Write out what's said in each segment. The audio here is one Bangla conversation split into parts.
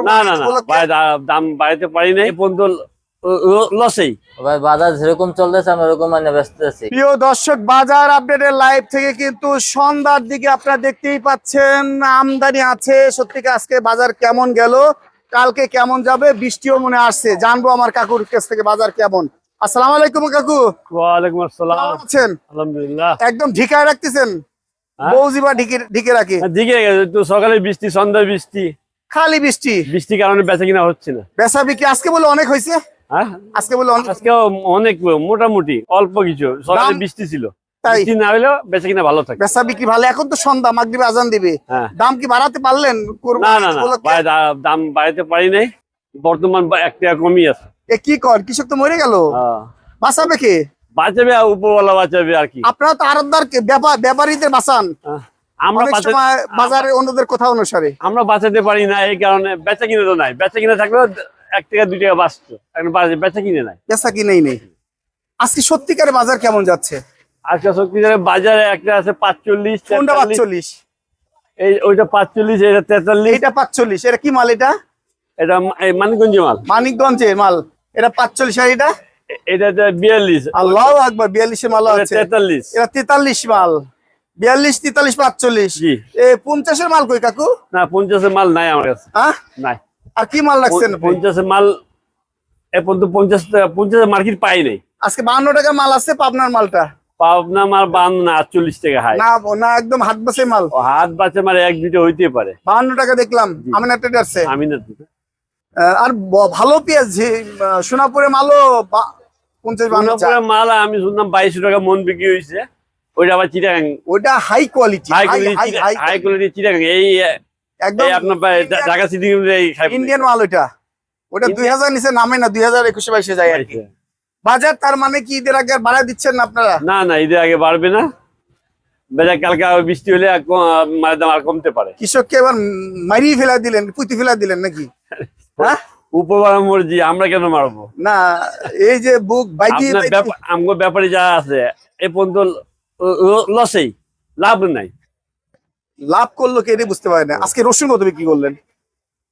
না না না। উপলক্ষে? ভাই দা- দাম বাড়াতে পারি নাই। পর্যন্ত লসেই। ভাই বাজার যেরকম চলতেছে আমি ওরকম মানে ব্যস্ত আছি। প্রিয় দর্শক বাজার আপডেটের লাইভ থেকে কিন্তু সন্ধ্যার দিকে আপনারা দেখতেই পাচ্ছেন আমদানি আছে। সত্যিকে আজকে বাজার কেমন গেল? কালকে কেমন যাবে? বৃষ্টিও মনে আসছে। জানব আমার কাকুর কাছ থেকে বাজার কেমন। আসসালামু আলাইকুম কাকু। ওয়ালাইকুম আসসালাম। আছেন? আলহামদুলিল্লাহ। একদম ঢিকায় রাখতেছেন? হ্যাঁ? বৌজিবা ঢিকে ঢিকে রাখি? দিকে তো সকালে বৃষ্টি সন্ধ্যায় বৃষ্টি। খালি বৃষ্টি। বৃষ্টির কারণে বেচা কিনা হচ্ছে না। বেচা বিক্রি আজকে বলে অনেক হয়েছে? হ্যাঁ? আজকে বলে আজকে অনেক মোটামুটি অল্প কিছু। সকালে দাম- বৃষ্টি ছিল। তাই। না হলেও বেচা কিনা ভালো থাকে। বেচা বিক্রি ভালো। এখন তো সন্ধ্যা মাগরিবে আজান দিবে। হ্যাঁ। দাম কি বাড়াতে পারলেন না না না। দাম বাড়াতে পারি নাই। বর্তমান বা- এক টাকা কমই আছে। এ কি কর কৃষক তো মরে গেল। হ্যাঁ। বাঁচাবে কে? বাঁচাবে আর উপরওয়ালা বাঁচাবে আর কি। আপনারা তো ব্যাপারীদের বাঁচান। আমরা বাজারে অন্যদের কথা অনুসারে। আমরা বাঁচাতে পারি না এই কারণে বেচা কিনে তো নাই। বেচা কিনে থাকলেও এক টাকা দুই টাকা বাঁচতো। এখন বেচা কিনে নাই। বেচা কিনেই নেই। আজকে সত্যিকারে বাজার কেমন যাচ্ছে? আজকে বাজারে একটা আছে পাঁচচল্লিশ কোনটা পাঁচচল্লিশ? এই ওইটা পাঁচচল্লিশ এটা তেতাল্লিশ। এইটা পাঁচচল্লিশ। এটা কি মাল এটা? এটা মা- এই মানিকগঞ্জ মাল। মানিকগঞ্জের মাল। এটা পাঁচচল্লিশ আর এটা? এটা বিয়াল্লিশ। আল্লাহ একবার বিয়াল্লিশের মাল এটা তেতাল্লিশ। এটা তেতাল্লিশ মাল। বিয়াল্লিশ তেতাল্লিশ পাঁচচল্লিশ। পঞ্চাশের মাল কই কাকু? না পঞ্চাশের মাল নাই আমার কাছে। হ্যাঁ? নাই। আর কি মাল পঞ্চাশের মাল এ পর্যন্ত পঞ্চাশ পঞ্চাশের মার্কেট পাই নাই। আজকে বাহান্ন টাকা মাল আছে পাবনার মালটা? পাবনা মাল বান্ন না আটচল্লিশ টাকা হাই। না না একদম বাসে মাল। হাত এক দুটো হইতে পারে। বাহান্ন টাকা দেখলাম আমি না আর ভালো পেঁয়াজ সোনাপুরে মালও পঞ্চাশ বান্ন মাল আমি শুনলাম বাইশশো টাকা মন বিক্রি হয়েছে ওইটা আবার চিটাগাং। ওইটা high quality high quality high quality Chittagong এই একদম আপনার ঢাকা সিটি ইন্ডিয়ান মাল ওইটা। ওটা দুই হাজার নিচে নামে না দুই হাজার একুশে বাইশে যায় আর কি। বাজার তার মানে কি ঈদের আগে বাড়ায় দিচ্ছেন না আপনারা? না না ঈদের আগে বাড়বে না। বেজা কালকে বৃষ্টি হলে মানে দাম আর কমতে পারে। কৃষককে এবার মারিয়ে ফেলা দিলেন পুঁতি ফেলা দিলেন নাকি? হ্যাঁ? মর্জি আমরা কেন মারবো? না এই যে বুক বাইকে আমগো ব্যাপারে যা আছে এ পর্যন্ত লসেই লাভ নাই। লাভ করল কে বুঝতে পারে না। আজকে রসুন কত বিক্রি করলেন?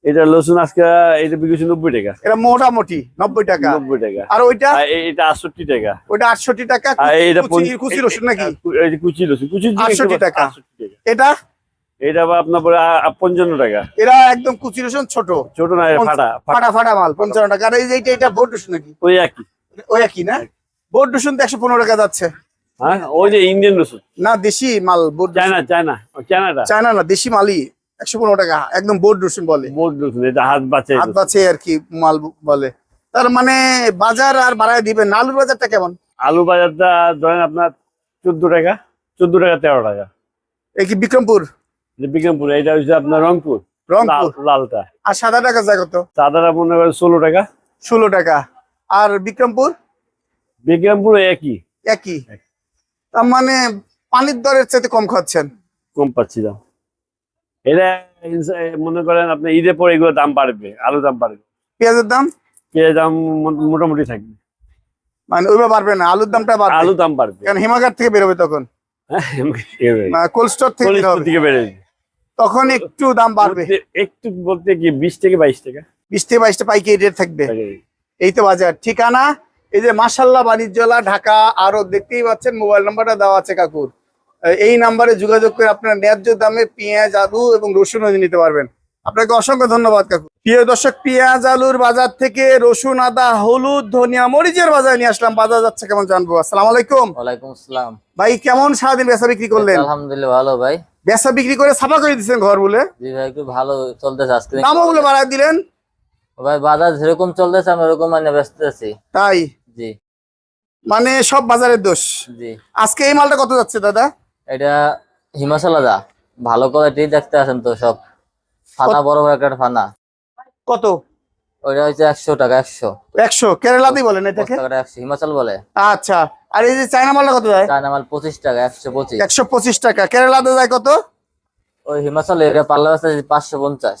এটা লসুন আজকে এটা বিক্রি নব্বই টাকা। এটা মোটামুটি নব্বই টাকা। নব্বই টাকা। আর ওইটা? এটা আটষট্টি টাকা। ওইটা আটষট্টি টাকা এটা কুচি রসুন নাকি? কুচি রসুন কুচি 68 টাকা। এটা? এটা আপনার পরে পঞ্চান্ন টাকা। এরা একদম কুচি রসুন ছোট। ছোট না ফাটা ফাটা। ফাটা ফাটা মাল পঞ্চান্ন টাকা। আর এই যে এইটা এটা বোর্ড রসুন নাকি? ওই একই। ওই একই না? বোর্ড রসুন তো একশো পনেরো টাকা যাচ্ছে। হ্যাঁ? ওই যে ইন্ডিয়ান রসুন? না দেশি মাল বোর্ড চায়না চায়না? চায়নাটা? চায়না না দেশি মালই একশো পনেরো টাকা একদম বোর্ড রসুন বলে। রসুন এটা হাত বাঁচে হাত আর কি মাল বলে। তার মানে বাজার আর বাড়ায় দিবেন আলুর বাজারটা কেমন? আলু বাজারটা ধরেন আপনার চোদ্দ টাকা চোদ্দ টাকা তেরো টাকা। এই কি বিক্রমপুর? যে বিক্রমপুর এটা হচ্ছে আপনার রংপুর। রংপুর? লাল- লালটা। আর সাদা টাকা যায় কত? সাদাটা মনে করেন ষোলো টাকা। ষোলো টাকা। আর বিক্রমপুর? বিক্রমপুর একই। একই। তার মানে পানির দরের চাইতে কম খাচ্ছেন? কম পাচ্ছি দাম। এটা মনে করেন আপনার ঈদের পরে এগুলো দাম বাড়বে আলু দাম বাড়বে। পেঁয়াজের দাম? পেঁয়াজ দাম মোটামুটি থাকবে। মানে ওইভাবে বাড়বে না আলুর দামটা বাড়বে। আলু দাম বাড়বে। কারণ হিমাগার থেকে বেরোবে তখন? কোল্ড স্টোর থেকে থেকে বেড়ে যাবে। তখন একটু দাম বাড়বে। একটু বলতে কি বিশ থেকে বাইশ টাকা। বিশ থেকে বাইশটা পাইকারি রেট থাকবে। এই তো বাজার। ঠিকানা? এই যে মাসাল্লাহ বাণিজ্যলা ঢাকা আরও দেখতেই পাচ্ছেন মোবাইল নাম্বারটা দেওয়া আছে কাকুর। এই নাম্বারে যোগাযোগ করে আপনার ন্যায্য দামে পেঁয়াজ আলু এবং রসুন নিতে পারবেন। আপনাকে অসংখ্য ধন্যবাদ কাকু। প্রিয় দর্শক পেঁয়াজ আলুর বাজার থেকে রসুন আদা হলুদ ধনিয়া মরিচের বাজার নিয়ে আসলাম। বাজার যাচ্ছে কেমন জানব? আসসালাম আলাইকুম। ওয়ালাইকুম আসসালাম। ভাই কেমন সারাদিন বেচা বিক্রি করলেন? আলহামদুলিল্লাহ ভালো ভাই। বেচা বিক্রি করে সাফা করে দিচ্ছেন ঘর বলে? জি ভাই একটু ভালো চলতেছে আজকে। বলে বাড়ায় দিলেন? ভাই বাজার যেরকম চলতেছে আমি ওরকম মানে ব্যস্ত আছি তাই? জি। মানে সব বাজারের দোষ। জি। আজকে এই মালটা কত যাচ্ছে দাদা? এটা হিমাচল আদা ভালো কোয়ালিটি দেখতে আছেন তো সব। ফানা বড় বড় একটা ফানা। কত? ওইটা হচ্ছে একশো টাকা একশো। একশো? কেরালাতেই বলেন এটাকে। একশো। হিমাচল বলে। আচ্ছা। আর এই যে চায়না মালটা কত যায়? চায়না মাল পঁচিশ টাকা একশো পঁচিশ। একশো পঁচিশ টাকা। কেরালাতে যায় কত? ওই হিমাচল এটা পাল্লা ব্যস্ত পাঁচশো পঞ্চাশ।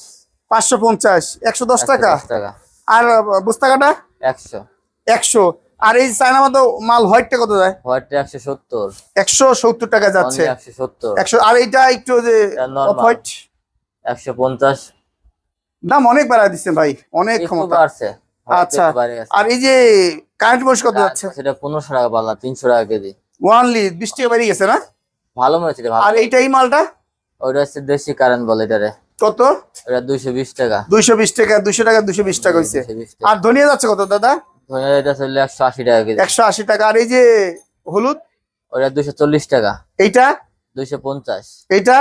পাঁচশো পঞ্চাশ। একশো দশ টাকা? 110 টাকা। আর বুস্তাকাটা? একশো। একশো। আর এই চায়না মাল তো মাল হোয়াইটটা কত যায়? হোয়াইটটা একশো সত্তর। একশো সত্তর টাকা যাচ্ছে। একশো সত্তর। একশো আর এইটা একটু যে হোয়াইট একশো পঞ্চাশ। দাম অনেক বাড়ায় দিচ্ছেন ভাই অনেক ক্ষমতা। বাড়ছে। আচ্ছা। বাড়ে। আর এই যে কারেন্ট মরিচ কত যাচ্ছে? সেটা পনেরোশো টাকা পাল্লা তিনশো টাকা কেজি। ওয়ানলি বিশ টাকা বেরিয়ে গেছে না? ভালো মনে হচ্ছে আর এইটা এই মালটা? ওইটা হচ্ছে দেশি কারেন্ট বলে এটারে। কত? দুইশো বিশ টাকা। দুইশো বিশ টাকা দুইশো টাকা দুইশো বিশ টাকা হয়েছে আর ধনিয়া যাচ্ছে কত দাদা? এটা চললে একশো আশি টাকা কেজি। একশো আশি টাকা। আর এই যে হলুদ? ওটা দুইশো চল্লিশ টাকা। এইটা? দুইশো পঞ্চাশ। এইটা?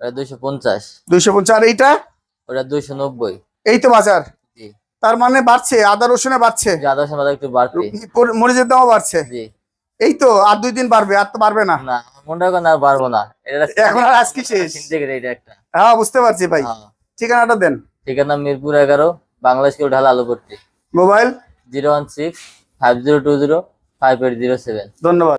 ওটা দুইশো পঞ্চাশ। দুইশো পঞ্চাশ। আর এইটা? ওটা দুইশো নব্বই। এই তো বাজার। তার মানে বাড়ছে আদা রসুনে বাড়ছে। একটু মরিচের দামও বাড়ছে। জি। এই তো আর দুই দিন বাড়বে আর তো বাড়বে না। না মনে রাখো না আর পারব না। এটা এখন আর আজকে শেষ। একটা। হ্যাঁ বুঝতে পারছি ভাই। হ্যাঁ। ঠিকানাটা দেন। ঠিকানা মিরপুর এগারো বাংলাদেশ কেউ ঢালা Alupatti. Mobile zero one six five zero two zero five eight zero seven. ধন্যবাদ।